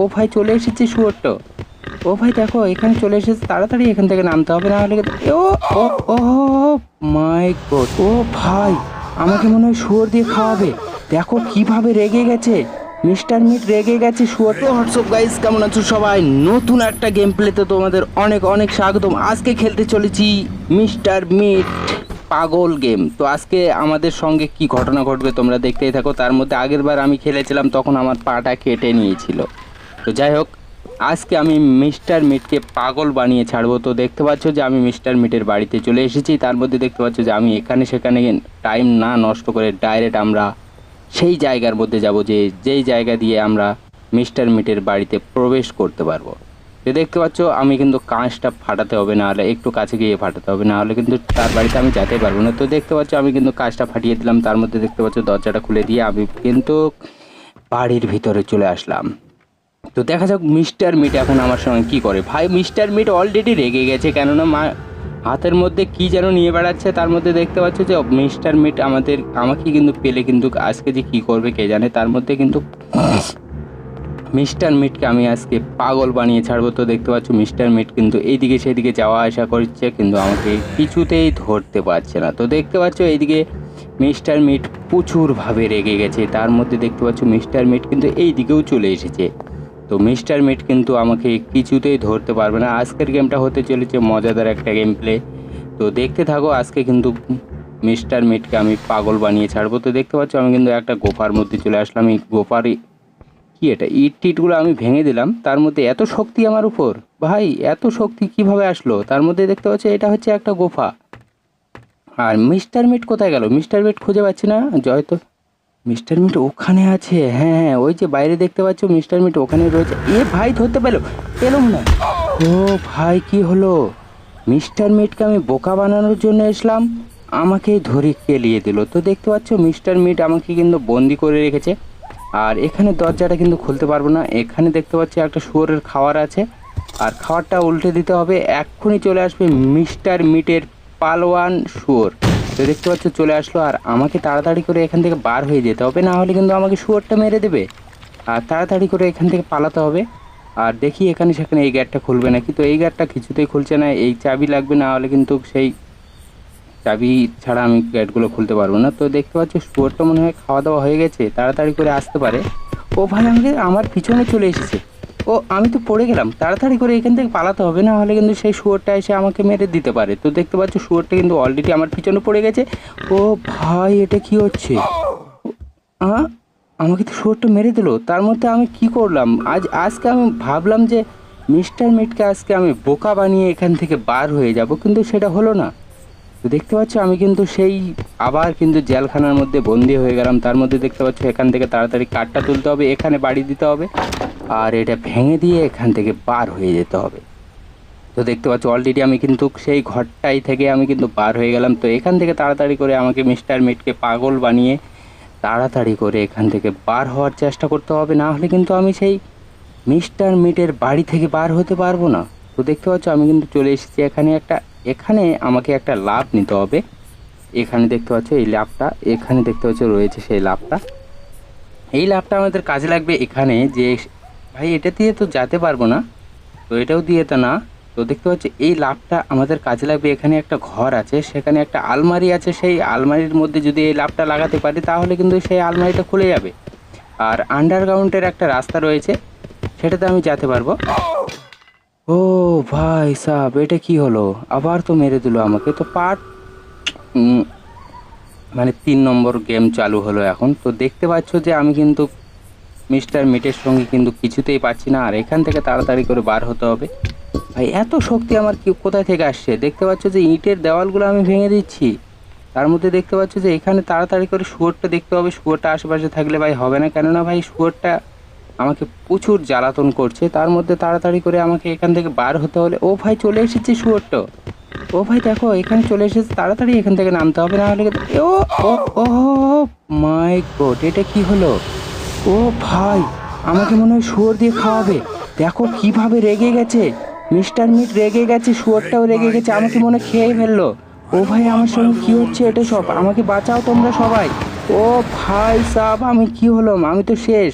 ও ভাই চলে এসেছে শুয়োরটা ও ভাই দেখো, এখানে চলে এসেছে, তাড়াতাড়ি এখান থেকে নামতে হবে, না হলে ও ও মাই গড ও ভাই, আমাকে মনে হয় শুয়োর দিয়ে খাওয়াবে। দেখো কীভাবে রেগে গেছে, মিস্টার মিট রেগে গেছে শুয়োর হোয়াটসঅ্যাপ গাইস কেমন আছো সবাই? নতুন একটা গেম প্লেতে তোমাদের অনেক অনেক স্বাগতম। আজকে খেলতে চলেছি মিস্টার মিট পাগল গেম তো আজকে আমাদের সঙ্গে কি ঘটনা ঘটবে তোমরা দেখতেই থাকো। তার মধ্যে আগের বার আমি খেলেছিলাম, তখন আমার পাটা কেটে নিয়েছিল। তো যাই হোক, আজকে আমি মিস্টার মিটকে পাগল বানিয়ে ছাড়বো। তো দেখতে পাচ্ছ যে আমি মিস্টার মিটের বাড়িতে চলে এসেছি। তার মধ্যে দেখতে পাচ্ছ যে আমি এখানে সেখানে টাইম না নষ্ট করে ডাইরেক্ট আমরা সেই জায়গার মধ্যে যাব যে যেই জায়গা দিয়ে আমরা মিস্টার মিটের বাড়িতে প্রবেশ করতে পারব। তো দেখতে পাচ্ছ আমি কিন্তু কাঁচটা ফাটাতে হবে না হলে একটু কাছে গিয়ে ফাটাতে হবে না হলে কিন্তু তার বাড়িতে আমি যেতে পারব না। তো দেখতে পাচ্ছ আমি কিন্তু কাঁচটা ফাটিয়ে দিলাম। তার মধ্যে দেখতে পাচ্ছ দরজাটা খুলে দিয়ে আমি কিন্তু বাড়ির ভিতরে চলে আসলাম। তো দেখা যাক মিস্টার মিট এখন আমার সঙ্গে কি করে। ভাই, মিস্টার মিট অলরেডি রেগে গেছে, কেননা মা হাতের মধ্যে কি যেন নিয়ে বেড়াচ্ছে, তার মধ্যে দেখতে পাচ্ছ যে মিস্টার মিট আমাদের, আমাকে কিন্তু পেলে কিন্তু আজকে যে কি করবে কে জানে, তার মধ্যে কিন্তু মিস্টার মিটকে আমি আজকে পাগল বানিয়ে ছাড়বো। তো দেখতে পাচ্ছ মিস্টার মিট কিন্তু এইদিকে সেদিকে যাওয়া আসা করছে, কিন্তু আমাকে কিছুতেই ধরতে পারছে না। তো দেখতে পাচ্ছ এইদিকে মিস্টার মিট প্রচুরভাবে রেগে গেছে, তার মধ্যে দেখতে পাচ্ছ মিস্টার মিট কিন্তু এই দিকেও চলে এসেছে। তো মিস্টার মিট কিন্তু আমাকে কিছুতেই ধরতে পারবে না। আজকের গেমটা হতে চলেছে মজাদার একটা গেম প্লে তো দেখতে থাকো, আজকে কিন্তু মিস্টার মিটকে আমি পাগল বানিয়ে ছাড়বো। তো দেখতে পাচ্ছ, আমি কিন্তু একটা গোফার মধ্যে চলে আসলাম। এই গোফার কি এটা? ইট টিটগুলো আমি ভেঙে দিলাম। তার মধ্যে এত শক্তি আমার উপর। ভাই, এত শক্তি কীভাবে আসলো? তার মধ্যে দেখতে পাচ্ছি, এটা হচ্ছে একটা গোফা। আর মিস্টার মিট কোথায় গেল? মিস্টার মিট খুঁজে পাচ্ছি না জয় তো মিস্টার মিট ওখানে আছে? হ্যাঁ হ্যাঁ ওই যে বাইরে দেখতে পাচ্ছ মিস্টার মিট ওখানে রয়েছে। এ ভাই ধরতে পেল। পেলাম না। ও ভাই, কি হলো? মিস্টার মিটকে আমি বোকা বানানোর জন্য এসলাম। আমাকেই ধরে কেলিয়ে দিল। তো দেখতে পাচ্ছ, মিস্টার মিট আমাকে কিন্তু বন্দি করে রেখেছে। আর এখানে দরজাটা কিন্তু খুলতে পারব না। এখানে দেখতে পাচ্ছি একটা শুয়োরের খাওয়ার আছে। আর খাবারটা উল্টে দিতে হবে। এক্ষুনি চলে আসবে মিস্টার মিটের পালোয়ান শুয়োর। তো দেখতে পাচ্ছ, চলে আসলো। আর আমাকে তাড়াতাড়ি করে এখান থেকে বার হয়ে যেতে হবে, না হলে কিন্তু আমাকে শুয়োরটা মেরে দেবে। আর তাড়াতাড়ি করে এখান থেকে পালাতে হবে। আর দেখি এখানে সেখানে এই গ্যাটটা খুলবে নাকি। তো এই গ্যাটটা কিছুতেই খুলছে না, এই চাবি লাগবে, না হলে কিন্তু সেই চাবি ছাড়া আমি গ্যাটগুলো খুলতে পারব না। তো দেখতে পাচ্ছ, শুয়োরটা মনে হয় খাওয়া দাওয়া হয়ে গেছে, তাড়াতাড়ি করে আসতে পারে। ও ভাই আমাকে, আমার পিছনে চলে এসেছে। ও, আমি তো পড়ে গেলাম। তাড়াতাড়ি করে এখান থেকে পালাতে হবে, না হলে কিন্তু সেই শুয়োরটা এসে আমাকে মেরে দিতে পারে। তো দেখতে পাচ্ছ শুয়োরটা কিন্তু অলরেডি আমার পিছনে পড়ে গেছে। ও ভাই, এটা কি হচ্ছে? আমাকে তো শুয়োরটা মেরে দিল। তার মধ্যে আমি কি করলাম? আজ, আজকে আমি ভাবলাম যে মিস্টার মিটকে আজকে আমি বোকা বানিয়ে এখান থেকে বার হয়ে যাব, কিন্তু সেটা হলো না। তো দেখতে পাচ্ছ, আমি কিন্তু সেই আবার কিন্তু জেলখানার মধ্যে বন্দি হয়ে গেলাম। তার মধ্যে দেখতে পাচ্ছ, এখান থেকে তাড়াতাড়ি কাঠটা তুলতে হবে, এখানে বাড়ি দিতে হবে। আর এটা ভেঙে দিয়ে এখান থেকে বার হয়ে যেতে হবে। তো দেখতে পাচ্ছ অলরেডি আমি কিন্তু সেই ঘরটাই থেকে আমি কিন্তু বার হয়ে গেলাম। তো এখান থেকে তাড়াতাড়ি করে আমাকে মিস্টার মিটকে পাগল বানিয়ে তাড়াতাড়ি করে এখান থেকে বার হওয়ার চেষ্টা করতে হবে। না হলে কিন্তু আমি সেই মিস্টার মিটের বাড়ি থেকে বার হতে পারব না। তো দেখতে পাচ্ছ, আমি কিন্তু চলে এসেছি এখানে একটা এখানে আমাকে একটা লাভ নিতে হবে। এখানে দেখতে পাচ্ছ এই লাভটা এখানে দেখতে পাচ্ছ রয়েছে সেই লাভটা এই লাভটা আমাদের কাজে লাগবে এখানে যে, ভাই, এটা দিয়ে তো যেতে পারব না। তো এটাও দিয়ে তো না। তো দেখতে পাচ্ছ এই লাভটা আমাদের কাজে লাগবে। এখানে একটা ঘর আছে, সেখানে একটা আলমারি আছে। সেই আলমারির মধ্যে যদি এই লাভটা লাগাতে পারি, তাহলে কিন্তু সেই আলমারিটা খুলে যাবে। আর আন্ডারগ্রাউন্ডের একটা রাস্তা রয়েছে, সেটাতে আমি যেতে পারব। ও ভাই সাহ এটা কি হলো? আবার তো মেরে দিল আমাকে, তো পার্ট মানে তিন নম্বর গেম চালু হলো এখন। তো দেখতে পাচ্ছ যে আমি কিন্তু মিস্টার মিটের সঙ্গে কিন্তু কিছুতেই পাচ্ছি না, আর এখান থেকে তাড়াতাড়ি করে বার হতে হবে। ভাই, এত শক্তি আমার কি, কোথায় থেকে আসছে? দেখতে পাচ্ছ যে ইটের দেওয়ালগুলো আমি ভেঙে দিচ্ছি। তার মধ্যে দেখতে পাচ্ছ যে এখানে তাড়াতাড়ি করে শুয়োরটা দেখতে হবে, শুয়োরটা আশেপাশে থাকলে ভাই হবে না। কেননা ভাই, শুয়োরটা আমাকে প্রচুর জ্বালাতন করছে তার মধ্যে তাড়াতাড়ি করে আমাকে এখান থেকে বার হতে হলে ও ভাই চলে এসেছে শুয়োরটা। ও ভাই দেখো এখানে চলে এসেছে তাড়াতাড়ি এখান থেকে নামতে হবে না হলে ও ও ও মাই গড এটা কি হলো? ও ভাই আমাকে মনে হয় শুয়োর দিয়ে খাওয়াবে। দেখো কীভাবে রেগে গেছে। মিস্টার মিট রেগে গেছে শুয়োরটাও রেগে গেছে আমাকে মনে হয় খেয়ে ফেলল। ও ভাই আমার সঙ্গে কি হচ্ছে এটা সব? আমাকে বাঁচাও তোমরা সবাই। ও ভাই সাব আমি কি হলাম? আমি তো শেষ।